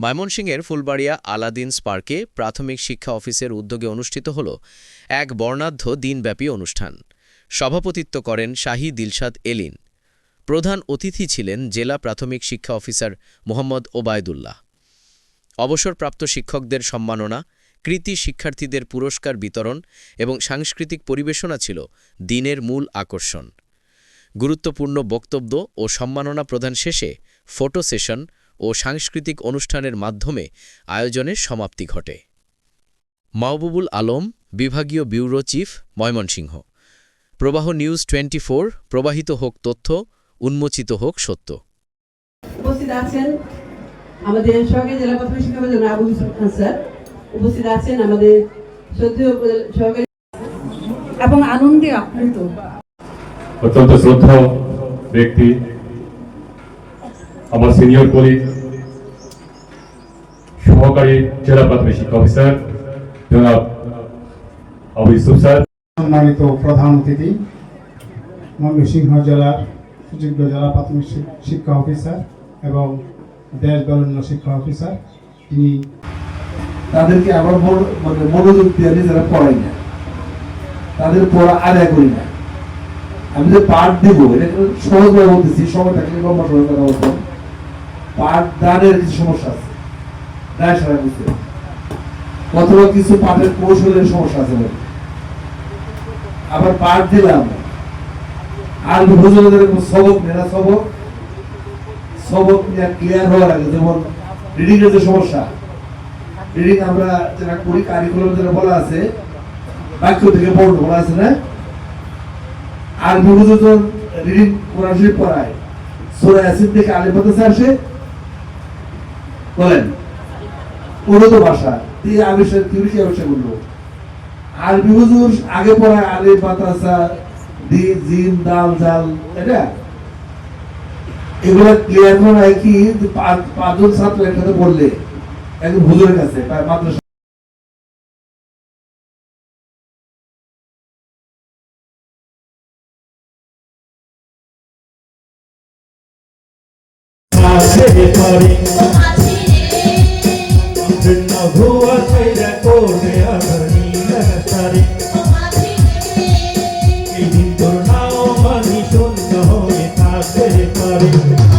ময়মনসিংহের ফুলবাড়িয়া আলাদিনস পার্কে প্রাথমিক শিক্ষা অফিসের উদ্যোগে অনুষ্ঠিত হল এক বর্ণাঢ্য দিনব্যাপী অনুষ্ঠান। সভাপতিত্ব করেন শাহী দিলশাদ এলিন। প্রধান অতিথি ছিলেন জেলা প্রাথমিক শিক্ষা অফিসার মোহাম্মদ ওবায়দুল্লাহ। অবসরপ্রাপ্ত শিক্ষকদের সম্মাননা, কৃতি শিক্ষার্থীদের পুরস্কার বিতরণ এবং সাংস্কৃতিক পরিবেশনা ছিল দিনের মূল আকর্ষণ। গুরুত্বপূর্ণ বক্তব্য ও সম্মাননা প্রদান শেষে ফটো সেশন ও সাংস্কৃতিক অনুষ্ঠানের মাধ্যমে আয়োজনের সমাপ্তি ঘটে। মাহবুবুল আলম বিভাগীয় ব্যুরো চিফ ময়মনসিংহ। প্রবাহ নিউজ টোয়েন্টি প্রবাহিত হোক তথ্য উন্মোচিত হোক সত্য। উপস্থিত আছেন আমাদের সহকারী জেলা প্রাথমিক শিক্ষা অফিসার আবু স্যার। উপস্থিত আছেন আমাদের শ্রদ্ধেয় সহকারী এবং আনন্দে আপ্লুত। অত্যন্ত শ্রদ্ধা ব্যক্তি আমার সিনিয়র কলিগ, সহকারী জেলা প্রাথমিক শিক্ষা অফিসার, জনাব আবু ইউসুফ স্যার। সম্মানিত প্রধান অতিথি, ময়মনসিংহ জেলার সুযোগ্য জেলা প্রাথমিক শিক্ষা অফিসার এবং দেশ বরেণ্য শিক্ষা অফিসার, তিনি তাদেরকে আবার মন- মানে মনোযোগ দিয়ে নিজেরা পড়াই না তাদের পড়া আদায় করি না আমি যে পাঠ দিব, এটা সহজভাবে বলতেছি সময় থাকলে লম্বা সময় কথা বলতাম পাঠ দানের কিছু সমস্যা আছে। দায় সারা বুঝতে অথবা কিছু পাঠের কৌশলের সমস্যা আছে আবার পাঠ দিলাম আর বিভোজনের সবক নেনা সবক? সবক ক্লিয়ার হওয়ার আগে, যেমন রিডিং যে সমস্যা রিডিং আমরা যেটা করি কারিকুলাম যেটা বলা আছে, বাক্য থেকে বর্ণ বলা আছে না? আর বিভোজন রিডিং কোরআন শরীফ পড়ায়, সূরা ইয়াসিন থেকে আলিফ আসে বলেন উর্দু ভাষা এই আবিষ্কার কি আবিষ্কার করল আগে পড়া আরে মাদ্রাসা, দি জিম দাল, জাল, এটা? এগুলো ক্লিয়ার কি? পাঁচজন ছাত্র একসাথে পড়লে একজন হুজুরের কাছে Thank you.